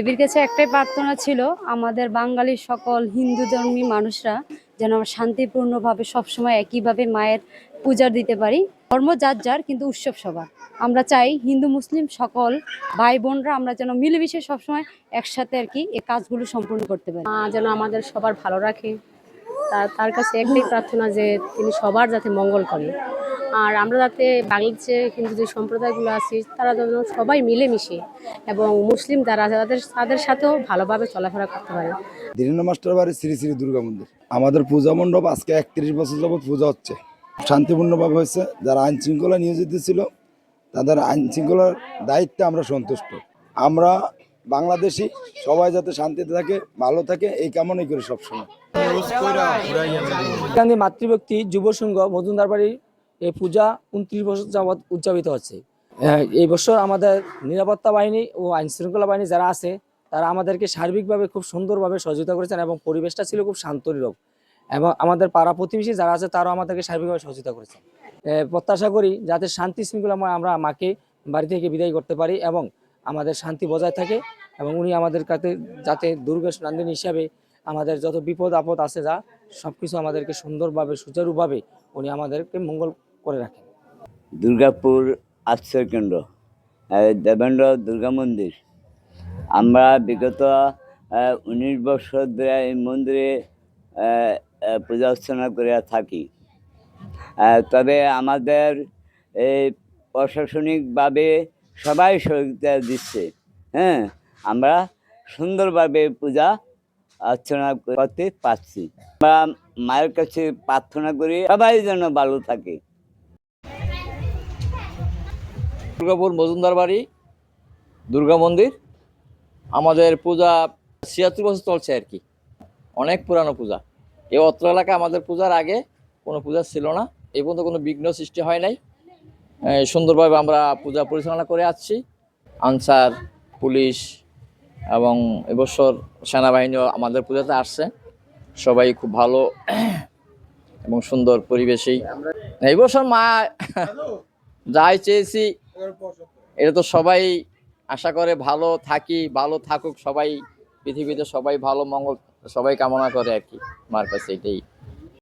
দেবীর কাছে একটাই প্রার্থনা ছিল, আমাদের বাঙালির সকল হিন্দু ধর্মী মানুষরা যেন শান্তিপূর্ণভাবে সবসময় একইভাবে মায়ের পূজা দিতে পারি। ধর্ম যার যার, কিন্তু উৎসব সবার। আমরা চাই হিন্দু, মুসলিম সকল ভাই বোনরা আমরা যেন মিলেমিশে সবসময় একসাথে আর কি এই কাজগুলো সম্পূর্ণ করতে পারি। মা যেন আমাদের সবার ভালো রাখে। তার তার কাছে একটাই প্রার্থনা যে তিনি সবার যাতে মঙ্গল করে। আর আমরা যাতে বাংলাদেশে হিন্দু যে সম্প্রদায়গুলো আছি তারা যেন সবাই মিলেমিশে এবং মুসলিম যারা আছে তাদের তাদের সাথেও ভালোভাবে চলাফেরা করতে পারে। ধীরেন্দ্র মাস্টার বাড়ি শ্রী শ্রী দুর্গা মন্দির। আমাদের পূজা মণ্ডপ আজকে একত্রিশ বছর যাবৎ পূজা হচ্ছে। শান্তিপূর্ণভাবে হয়েছে। যারা আইন শৃঙ্খলা নিয়োজিত ছিল তাদের আইন শৃঙ্খলার দায়িত্বে আমরা সন্তুষ্ট। আমরা বাংলাদেশি সবাই যাতে শান্তিতে থাকে ভালো থাকে এই কামনাই করি সবসময়। গান্ধী মাতৃভক্তি যুব সংঘ মজুমদার বাড়ির এই পূজা উনত্রিশ বছর যাবৎ উদযাপিত হচ্ছে। এই বছর আমাদের নিরাপত্তা বাহিনী ও আইন শৃঙ্খলা বাহিনী যারা আছে, তারা আমাদেরকে সার্বিকভাবে খুব সুন্দরভাবে সহযোগিতা করেছেন এবং পরিবেশটা ছিল খুব শান্ত নীরব এবং আমাদের পাড়া প্রতিবেশী যারা আছে, তারাও আমাদেরকে সার্বিকভাবে সহযোগিতা করেছেন। প্রত্যাশা করি যাতে শান্তি শৃঙ্খলাময় আমরা মাকে, বাড়ি থেকে বিদায় করতে পারি এবং আমাদের শান্তি বজায় থাকে এবং উনি আমাদের কাছে যাতে দুর্গেশ নন্দিনী হিসাবে আমাদের যত বিপদ আপদ আছে যা, সবকিছু আমাদেরকে সুন্দরভাবে, সুচারুভাবে উনি আমাদেরকে মঙ্গল করে রাখেন। দুর্গাপুর আশ্রয় কেন্দ্র দেবেন্দ্র দুর্গা মন্দির। আমরা বিগত উনিশ বছর ধরে এই মন্দিরে পূজা অর্চনা করে থাকি। তবে আমাদের এই প্রশাসনিকভাবে সবাই সহযোগিতা দিচ্ছে। হ্যাঁ আমরা সুন্দরভাবে পূজা অর্চনা করতে পারছি। আমরা মায়ের কাছে প্রার্থনা করি, সবাই যেন ভালো থাকে। দুর্গাপুর মজুমদার বাড়ি, দুর্গা মন্দির, আমাদের পূজা ছিয়াত্তর বছর চলছে আর কি। অনেক পুরানো পূজা। এই অত্র এলাকা আমাদের পূজার আগে কোনো পূজা ছিল না। এই পর্যন্ত কোনো বিঘ্ন সৃষ্টি হয় নাই। সুন্দরভাবে আমরা পূজা পরিচালনা করে আসছি। আনসার, পুলিশ এবং এবছর সেনাবাহিনীও আমাদের পূজাতে আসছে। সবাই খুব ভালো এবং সুন্দর পরিবেশেই। এই বছর মা যাই চেয়েছি এটা তো সবাই আশা করে ভালো থাকি, ভালো থাকুক সবাই, পৃথিবীতে সবাই ভালো, মঙ্গল, সবাই কামনা করে আর কি মার কাছে এটাই।